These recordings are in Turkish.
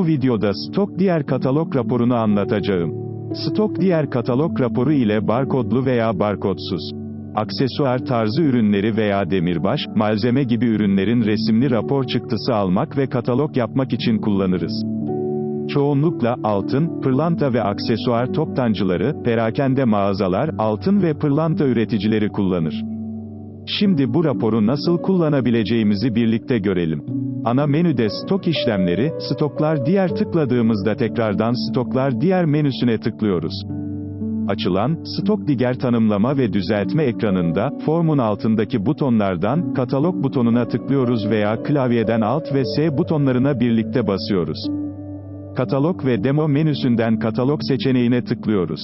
Bu videoda stok diğer katalog raporunu anlatacağım. Stok diğer katalog raporu ile barkodlu veya barkodsuz aksesuar tarzı ürünleri veya demirbaş, malzeme gibi ürünlerin resimli rapor çıktısı almak ve katalog yapmak için kullanırız. Çoğunlukla altın, pırlanta ve aksesuar toptancıları, perakende mağazalar, altın ve pırlanta üreticileri kullanır. Şimdi bu raporu nasıl kullanabileceğimizi birlikte görelim. Ana menüde stok işlemleri, stoklar diğer tıkladığımızda tekrardan stoklar diğer menüsüne tıklıyoruz. Açılan, stok diğer tanımlama ve düzeltme ekranında, formun altındaki butonlardan, katalog butonuna tıklıyoruz veya klavyeden Alt ve S butonlarına birlikte basıyoruz. Katalog ve demo menüsünden katalog seçeneğine tıklıyoruz.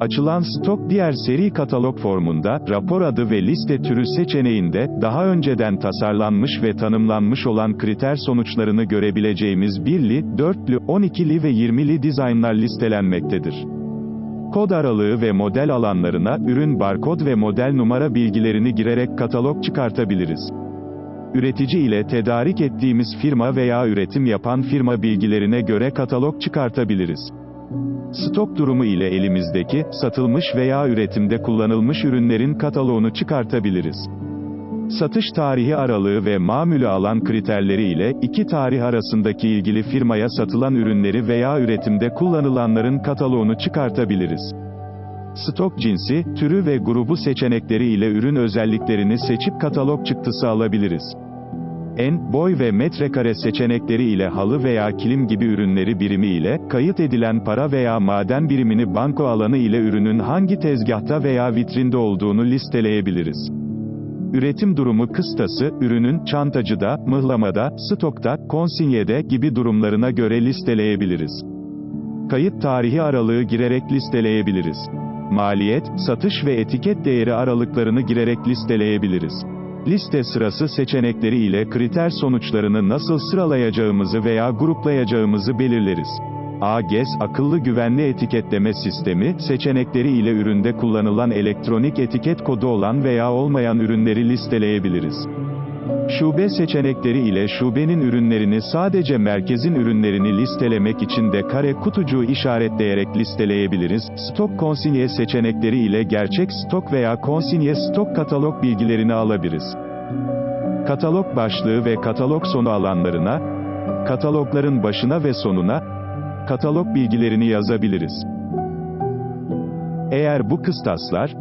Açılan stok diğer seri katalog formunda, rapor adı ve liste türü seçeneğinde, daha önceden tasarlanmış ve tanımlanmış olan kriter sonuçlarını görebileceğimiz birli, dörtlü, 12'li ve 20'li dizaynlar listelenmektedir. Kod aralığı ve model alanlarına, ürün barkod ve model numara bilgilerini girerek katalog çıkartabiliriz. Üretici ile tedarik ettiğimiz firma veya üretim yapan firma bilgilerine göre katalog çıkartabiliriz. Stok durumu ile elimizdeki, satılmış veya üretimde kullanılmış ürünlerin kataloğunu çıkartabiliriz. Satış tarihi aralığı ve mamülü alan kriterleri ile, iki tarih arasındaki ilgili firmaya satılan ürünleri veya üretimde kullanılanların kataloğunu çıkartabiliriz. Stok cinsi, türü ve grubu seçenekleri ile ürün özelliklerini seçip katalog çıktısı alabiliriz. En, boy ve metrekare seçenekleri ile halı veya kilim gibi ürünleri birimi ile, kayıt edilen para veya maden birimini banko alanı ile ürünün hangi tezgahta veya vitrinde olduğunu listeleyebiliriz. Üretim durumu kıstası, ürünün çantacıda, mıhlamada, stokta, konsinyede gibi durumlarına göre listeleyebiliriz. Kayıt tarihi aralığı girerek listeleyebiliriz. Maliyet, satış ve etiket değeri aralıklarını girerek listeleyebiliriz. Liste sırası seçenekleri ile kriter sonuçlarını nasıl sıralayacağımızı veya gruplayacağımızı belirleriz. AGES, akıllı güvenli etiketleme sistemi, seçenekleri ile üründe kullanılan elektronik etiket kodu olan veya olmayan ürünleri listeleyebiliriz. Şube seçenekleri ile şubenin ürünlerini sadece merkezin ürünlerini listelemek için de kare kutucuğu işaretleyerek listeleyebiliriz. Stok konsinye seçenekleri ile gerçek stok veya konsinye stok katalog bilgilerini alabiliriz. Katalog başlığı ve katalog sonu alanlarına, katalogların başına ve sonuna, katalog bilgilerini yazabiliriz. Eğer bu kıstaslar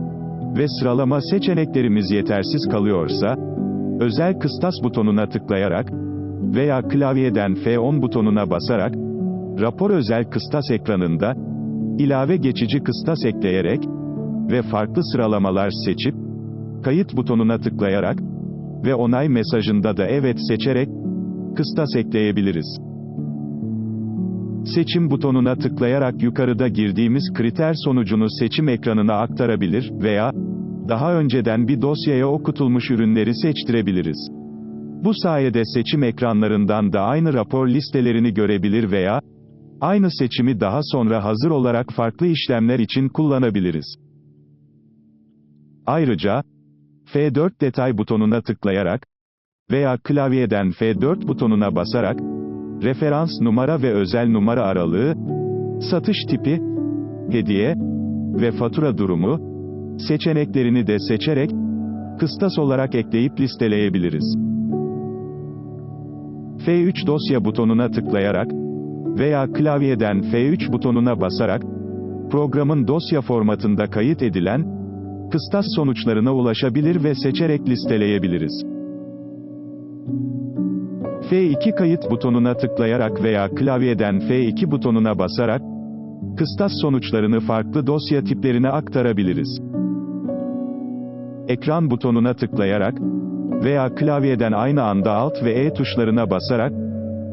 ve sıralama seçeneklerimiz yetersiz kalıyorsa, özel kıstas butonuna tıklayarak veya klavyeden F10 butonuna basarak, rapor özel kıstas ekranında, ilave geçici kıstas ekleyerek ve farklı sıralamalar seçip, kayıt butonuna tıklayarak ve onay mesajında da evet seçerek, kıstas ekleyebiliriz. Seçim butonuna tıklayarak yukarıda girdiğimiz kriter sonucunu seçim ekranına aktarabilir veya daha önceden bir dosyaya okutulmuş ürünleri seçtirebiliriz. Bu sayede seçim ekranlarından da aynı rapor listelerini görebilir veya aynı seçimi daha sonra hazır olarak farklı işlemler için kullanabiliriz. Ayrıca F4 detay butonuna tıklayarak veya klavyeden F4 butonuna basarak referans numara ve özel numara aralığı, satış tipi, hediye ve fatura durumu seçeneklerini de seçerek kıstas olarak ekleyip listeleyebiliriz. F3 dosya butonuna tıklayarak veya klavyeden F3 butonuna basarak programın dosya formatında kayıt edilen kıstas sonuçlarına ulaşabilir ve seçerek listeleyebiliriz. F2 kayıt butonuna tıklayarak veya klavyeden F2 butonuna basarak, kıstas sonuçlarını farklı dosya tiplerine aktarabiliriz. Ekran butonuna tıklayarak veya klavyeden aynı anda Alt ve E tuşlarına basarak,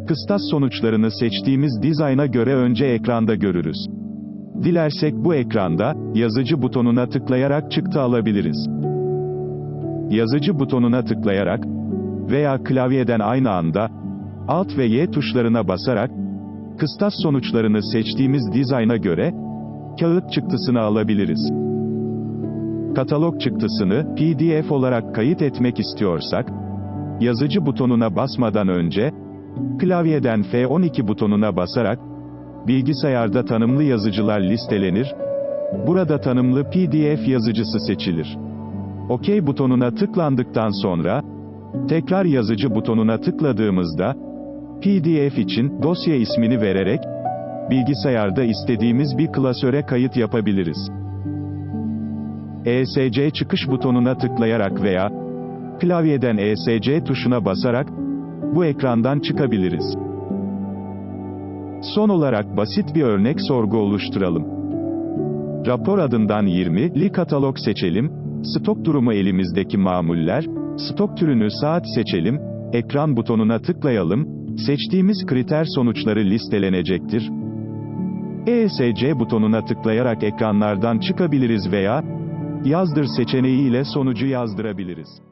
kıstas sonuçlarını seçtiğimiz dizayna göre önce ekranda görürüz. Dilersek bu ekranda, yazıcı butonuna tıklayarak çıktı alabiliriz. Yazıcı butonuna tıklayarak, veya klavyeden aynı anda, Alt ve Y tuşlarına basarak, kıstas sonuçlarını seçtiğimiz dizayna göre, kağıt çıktısını alabiliriz. Katalog çıktısını, PDF olarak kayıt etmek istiyorsak, yazıcı butonuna basmadan önce, Klavyeden F12 butonuna basarak, bilgisayarda tanımlı yazıcılar listelenir, burada tanımlı PDF yazıcısı seçilir. OK butonuna tıklandıktan sonra, tekrar yazıcı butonuna tıkladığımızda, PDF için dosya ismini vererek, bilgisayarda istediğimiz bir klasöre kayıt yapabiliriz. ESC çıkış butonuna tıklayarak veya klavyeden ESC tuşuna basarak bu ekrandan çıkabiliriz. Son olarak basit bir örnek sorgu oluşturalım. Rapor adından 20'li katalog seçelim, stok durumu elimizdeki mamuller, stok türünü saat seçelim, ekran butonuna tıklayalım, seçtiğimiz kriter sonuçları listelenecektir. ESC butonuna tıklayarak ekranlardan çıkabiliriz veya yazdır seçeneği ile sonucu yazdırabiliriz.